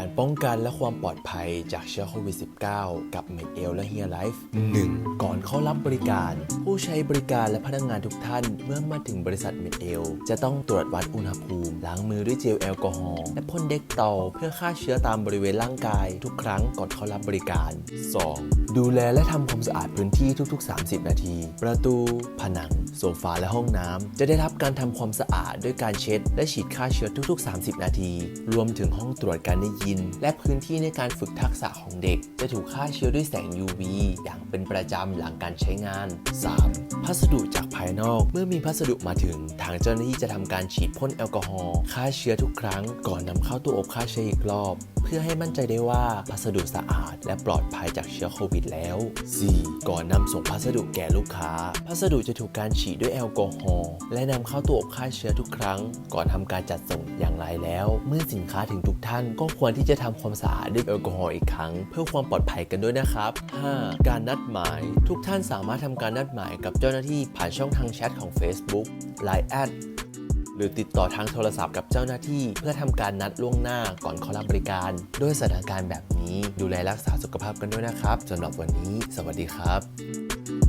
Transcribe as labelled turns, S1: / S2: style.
S1: การป้องกันและความปลอดภัยจากเชื้อโควิด -19 กับเมกเอลและ Here Life 1. ก่อนเข้ารับบริการ ผู้ใช้บริการและพนักงานทุกท่าน เมื่อมาถึงบริษัท m e d e l จะต้องตรวจวัดอุณหภูมิ ล้างมือด้วยเจลแอลกอฮอล์และพ่นเด็กตอเพื่อฆ่าเชื้อตามบริเวณร่างกาย ทุกครั้งก่อนเข้ารับบริการ 2. ดูแลและทำความสะอาดพื้นที่ทุก ๆ 30 นาที ประตู ผนัง โซฟาและห้องน้ำจะได้รับการทำความสะอาดด้วยการเช็ด และฉีดฆ่าเชื้อทุก ๆ 30 นาที รวมถึงห้องตรวจการได้ยิน และพื้นที่ในการฝึกทักษะของเด็ก จะถูกฆ่าเชื้อด้วยแสง UV อย่างเป็นประจำหลังการใช้งาน 3. พัสดุจากภายนอก เมื่อมีพัสดุมาถึง ทางเจ้าหน้าที่จะทำการฉีดพ่นแอลกอฮอล์ฆ่าเชื้อทุกครั้ง ก่อนนำเข้าตู้อบฆ่าเชื้ออีกรอบ พื่อให้มั่นใจได้ว่าพัสดุสะอาด และปลอดภัยจากเชื้อโควิดแล้ว 4. ก่อนนำส่งพัสดุแก่ลูกค้า พัสดุจะถูกการฉีดด้วยแอลกอฮอล์และนำเข้าตู้อบฆ่าเชื้อทุกครั้ง ก่อนทำการจัดส่งอย่างไรแล้ว เมื่อสินค้าถึงทุกท่าน ก็ควรที่จะทำความสะอาดด้วยแอลกอฮอล์อีกครั้ง เพื่อความปลอดภัยกันด้วยนะครับ 5. การนัดหมาย ทุกท่านสามารถทำการนัดหมายกับเจ้าหน้าที่ผ่านช่องทางแชทของ Facebook Line แอด รือติดต่อทางโทรศัพท์กับเจ้าหน้าที่ เพื่อทำการนัดล่วงหน้าก่อนเข้ารับบริการ ด้วยสถานการณ์แบบนี้ดูแลรักษาสุขภาพกันด้วยนะครับสำหรับวันนี้ สวัสดีครับ